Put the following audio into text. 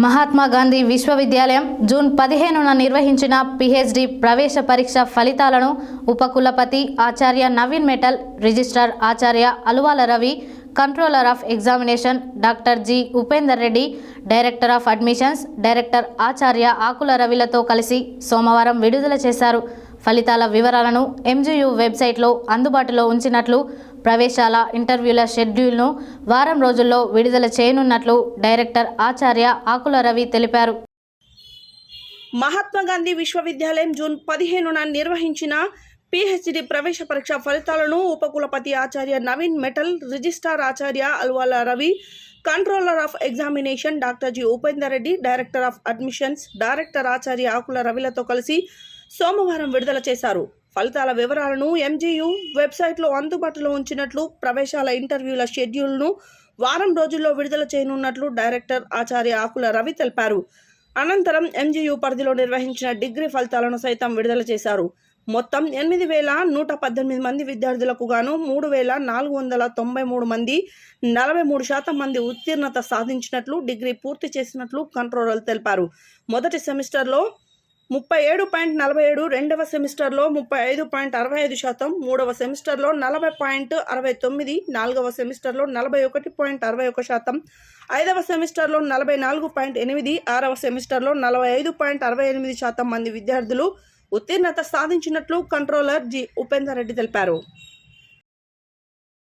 మహాత్మా గాంధీ విశ్వవిద్యాలయం జూన్ పదిహేనున నిర్వహించిన పిహెచ్డి ప్రవేశ పరీక్ష ఫలితాలను ఉపకులపతి ఆచార్య Naveen Mittal registrar Acharya Aluvala Ravi controller of examination doctor G Upender Reddy director of admissions director ఆచార్య ఆకుల రవిలతో కలిసి సోమవారం విడుదల చేశారు. ఫలితాల వివరాలను ఎంజీయూ వెబ్సైట్లో అందుబాటులో ఉంచినట్లు ప్రవేశాల ఇంటర్వ్యూల షెడ్యూల్ను వారం రోజుల్లో విడుదల చేయనున్నట్లు డైరెక్టర్ ఆచార్య ఆకుల రవి తెలిపారు. మహాత్మా గాంధీ విశ్వవిద్యాలయం జూన్ పదిహేనున నిర్వహించిన పిహెచ్డి ప్రవేశ పరీక్ష ఫలితాలను ఉపకులపతి ఆచార్య Naveen Mittal registrar Acharya Alwala Ravi controller of examination doctor G Upender Reddy director of admissions director ఆచార్య ఆకుల రవిలతో కలిసి సోమవారం విడుదల చేశారు. ఫలితాల వివరాలను ఎంజీయు వెబ్సైట్లో అందుబాటులో ఉంచినట్లు ప్రవేశాల ఇంటర్వ్యూల షెడ్యూల్ను వారం రోజుల్లో విడుదల చేయనున్నట్లు డైరెక్టర్ ఆచార్య ఆకుల రవి తెలిపారు. అనంతరం ఎంజీయు పరిధిలో నిర్వహించిన డిగ్రీ ఫలితాలను సైతం విడుదల చేశారు. మొత్తం ఎనిమిది వేల నూట పద్దెనిమిది మంది విద్యార్థులకు గాను మూడు వేల నాలుగు వందల తొంభై మూడు మంది నలభై మూడు శాతం మంది ఉత్తీర్ణత సాధించినట్లు డిగ్రీ పూర్తి చేసినట్లు కంట్రోలర్ తెలిపారు. మొదటి సెమిస్టర్లో ముప్పై ఏడు పాయింట్ నలభై ఏడు రెండవ సెమిస్టర్లో ముప్పై ఐదు పాయింట్ అరవై ఐదు శాతం మూడవ సెమిస్టర్లో నలభై పాయింట్ అరవై తొమ్మిది నాలుగవ సెమిస్టర్లో నలభై ఒకటి పాయింట్ అరవై ఒక శాతం ఐదవ సెమిస్టర్లో నలభై నాలుగు పాయింట్ ఎనిమిది ఆరవ సెమిస్టర్లో నలభై ఐదు పాయింట్ అరవై ఎనిమిది శాతం మంది విద్యార్థులు ఉత్తీర్ణత సాధించినట్లు కంట్రోలర్ జి ఉపేందర్ రెడ్డి తెలిపారు.